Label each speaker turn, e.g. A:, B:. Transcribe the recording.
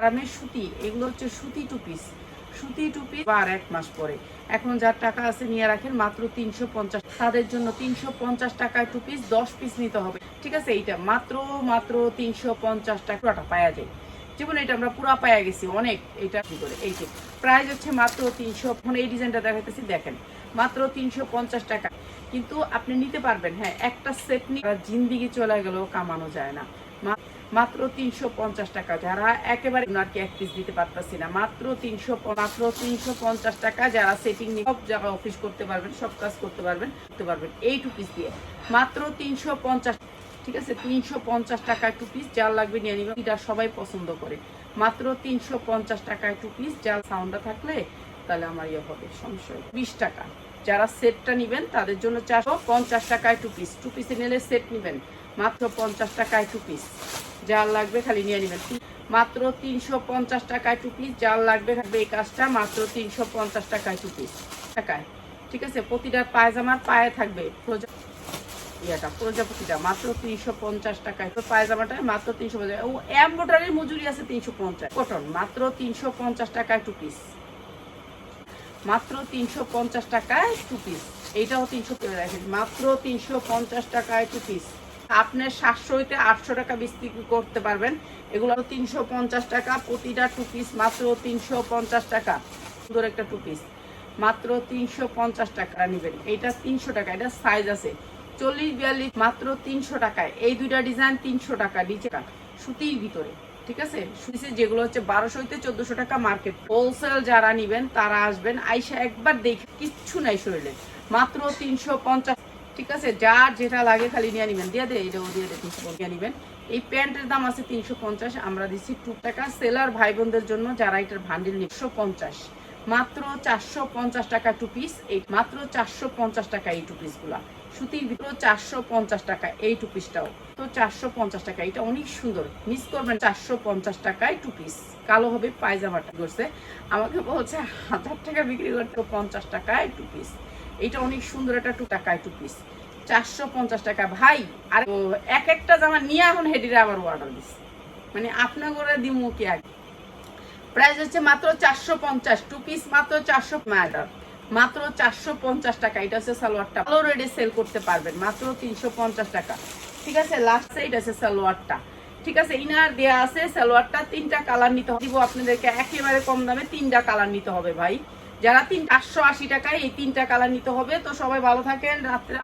A: আরামের সুতি, এগুলো হচ্ছে সুতি টু পিস সুতি টু পিস আর এক মাস পরে। এখন যার টাকা আছে নিয়ে রাখেন মাত্র তিনশো পঞ্চাশ। তাদের জন্য তিনশো পঞ্চাশ টাকায় টু পিস দশ পিস নিতে হবে। ঠিক আছে? এইটা মাত্র মাত্র তিনশো পঞ্চাশ টাকাটা পাওয়া যায়। যেমন এটা আমরা পুরা পায়া গেছি, অনেক। এটা কি করে এই যে প্রাইস হচ্ছে মাত্র তিনশো, এখন এই ডিজাইনটা দেখাইতেছি, দেখেন। মাত্র তিনশো পঞ্চাশ টাকা। কিন্তু আপনি নিতে পারবেন হ্যাঁ একটা সেট নিয়ে জিন্দিগি চলে গেলেও কামানো যায় না। মাত্র তিনশো পঞ্চাশ টাকা। যারা একেবারে ওনাকে এক পিস দিতে পারতেছি না, মাত্র তিনশো মাত্র তিনশো পঞ্চাশ টাকা যারা সেটিং নিয়ে সব জায়গায় অফিস করতে পারবেন, সব কাজ করতে পারবেন করতে পারবেন। এই টু পিস দিয়ে। মাত্র তিনশো পঞ্চাশ ঠিক আছে, তিনশো পঞ্চাশ টাকায় টু পিস যার লাগবে নিয়ে নিবেন। এটা সবাই পছন্দ করে। মাত্র তিনশো পঞ্চাশ টাকায় টু পিস যার সাউন্ডটা থাকলে তাহলে আমার ইয়ে হবে, সংশয় বিশ টাকা। যারা সেটটা নেবেন, তাদের জন্য চারশো পঞ্চাশ টাকায় টু পিস টু পিসে নিলে সেট নেবেন। মাত্র পঞ্চাশ টাকায় টু পিস যার লাগবে খালি নিয়ে নেবেন। মাত্র তিনশো পঞ্চাশ টাকায় টু পিস যার লাগবে এই কাজটা, মাত্র তিনশো পঞ্চাশ টাকায় টু পিস টাকায়। ঠিক আছে? প্রতিটা পায়জামার পায়ে থাকবে। প্রজা- ইয়েটা, প্রজাপতিটা, মাত্র তিনশো পঞ্চাশ টাকায়। তো পায়জামাটা মাত্র তিনশো পঞ্চাশ। ও এম্বোটারির মজুরি আছে তিনশো পঞ্চাশ। কটন মাত্র তিনশো পঞ্চাশ টাকায় টু পিস মাত্র তিনশো পঞ্চাশ টাকায় টু পিস এইটাও তিনশো রাখেন মাত্র তিনশো পঞ্চাশ টাকায় টু পিস আপনার সাতশো হইতে আটশো টাকা বিক্রি করতে পারবেন। এগুলো তিনশো পঞ্চাশ টাকা, প্রতিটা টু পিস মাত্র তিনশো পঞ্চাশ টাকা। সুন্দর একটা টু পিস মাত্র তিনশো পঞ্চাশ টাকা নেবেন। এইটা তিনশো টাকা, এটা সাইজ আছে। চল্লিশ বিয়াল্লিশ, মাত্র তিনশো টাকায়। এই দুইটা ডিজাইন তিনশো টাকা, নিচে সুতির ভিতরে। ঠিক আছে? শুনেছি যেগুলো হচ্ছে বারোশো হইতে চোদ্দশো টাকা মার্কেট হোলসেল যারা নিবেন, তারা আসবেন। আইসা একবার কিচ্ছু নাই শরীরে। মাত্র তিনশো পঞ্চাশ। ঠিক আছে? যার যেটা লাগে খালি নিয়ে নিবেন। দিয়ে দে এটাও দিয়ে নিবেন। এই প্যান্টের দাম আছে তিনশো পঞ্চাশ। আমরা দিচ্ছি টু টাকা সেলার ভাই বোনদের জন্য যারা এটার ভান্ডিল একশো পঞ্চাশ। মাত্র চারশো পঞ্চাশ টাকা টু পিস এই মাত্র চারশো পঞ্চাশ টাকা এই টু পিসগুলা সুতির ভিতরে চারশো পঞ্চাশ টাকা এই টু পিসটাও তো চারশো পঞ্চাশ টাকা, এটা অনেক সুন্দর। মিস করবেন চারশো পঞ্চাশ টাকায় টু পিস কালো হবে, পায়জামাটা করছে আমাকে বলছে, হাজার টাকা বিক্রি করতে পঞ্চাশ টাকায় টু পিস এটা অনেক সুন্দর একটা টু টাকায় টু পিস চারশো পঞ্চাশ টাকা। ভাই, আর এক একটা জামা নিয়ে এখন হেডিরে আবার অর্ডার দিস মানে আপনার করে দিমু কি আগে? প্রাইস হচ্ছে মাত্র চারশো পঞ্চাশ টু পিস মাত্র চারশো ম্যাটার মাত্র চারশো পঞ্চাশ টাকা। এটা হচ্ছে সালোয়ারটা। ভালো রেডে সেল করতে পারবেন, মাত্র তিনশো পঞ্চাস টাকা। ঠিক আছে লাস্ট সাইড আছে সালোয়ারটা। ঠিক আছে ইনার দেয়া আছে সালোয়ারটা, তিনটা কালার নিতে হবে। আপনাদেরকে একেবারে কম দামে তিনটা কালার নিতে হবে ভাই। যারা তিন চারশো আশি টাকায় এই তিনটা কালার নিতে হবে। তো সবাই ভালো থাকেন, রাত্রে